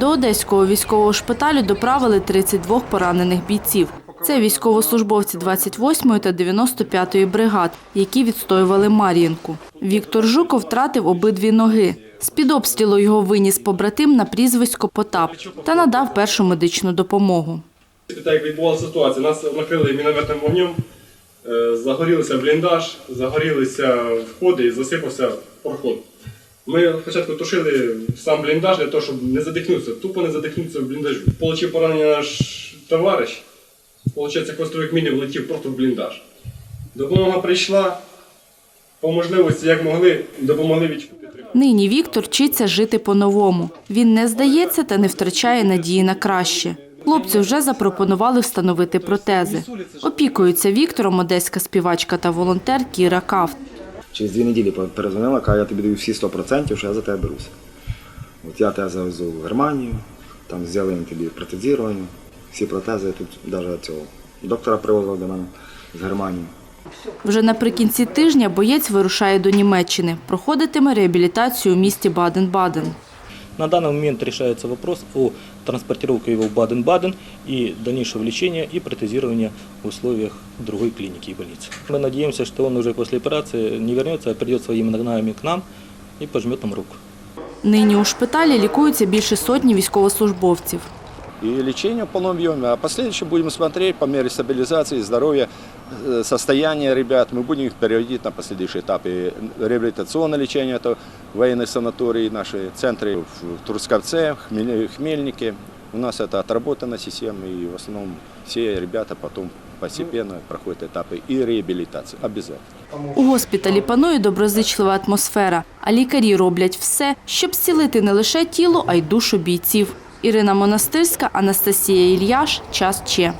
До Одеського військового шпиталю доправили 32 поранених бійців. Це військовослужбовці 28-ї та 95-ї бригад, які відстоювали Мар'їнку. Віктор Жуков втратив обидві ноги. З-під обстрілу його виніс побратим на прізвисько Потап та надав першу медичну допомогу. Як відбувалася ситуація, нас накрили мінометним вогнем, е, загорілися бліндаж, загорілися входи і засипався проход. Ми спочатку тушили сам бліндаж для того, щоб не задихнутися, тупо не задихнутися в бліндажу. Получив поранення наш товариш, виходить, хвостовик міни влетів просто в бліндаж. Допомога прийшла, по можливості, як могли, допомогли відчути. Нині Віктор вчиться жити по-новому. Він не здається та не втрачає надії на краще. Хлопцю вже запропонували встановити протези. Опікується Віктором одеська співачка та волонтер Кіра Кафт. Через дві неділі перезвонила, каже, я тобі даю всі 100%, що я за тебе беруся. От я тебе завезу в Германію, там взяли тобі протезірування, всі протези тут навіть цього доктора привозили до мене з Германії. Вже наприкінці тижня боєць вирушає до Німеччини. Проходитиме реабілітацію у місті Баден-Баден. На данный момент решается вопрос о транспортировке его в Баден-Баден и дальнейшего лечения и протезирования в условиях другой клиники и больницы. Мы надеемся, что он уже после операции не вернется, а придет своими ногами к нам и пожмет нам руку. Нині у шпиталі лікуються більше сотні військовослужбовців. и лечение в полном объеме. А последующем будем смотреть по мере стабилизации здоровья, э, состояния ребят. Мы будем их переводить на последующие этапы реабилитационное лечение, это военные санатории, наши центры в Трускавце, Хмель- Хмельнике. У нас это отработана система, и в основном все ребята потом постепенно проходят этапы и реабилитации. Обязательно. У госпіталі панує доброзичлива атмосфера, а лікарі роблять все, щоб зцілити не лише тіло, а й душу бійців. Ірина Монастирська, Анастасія Ільяш. Час Че.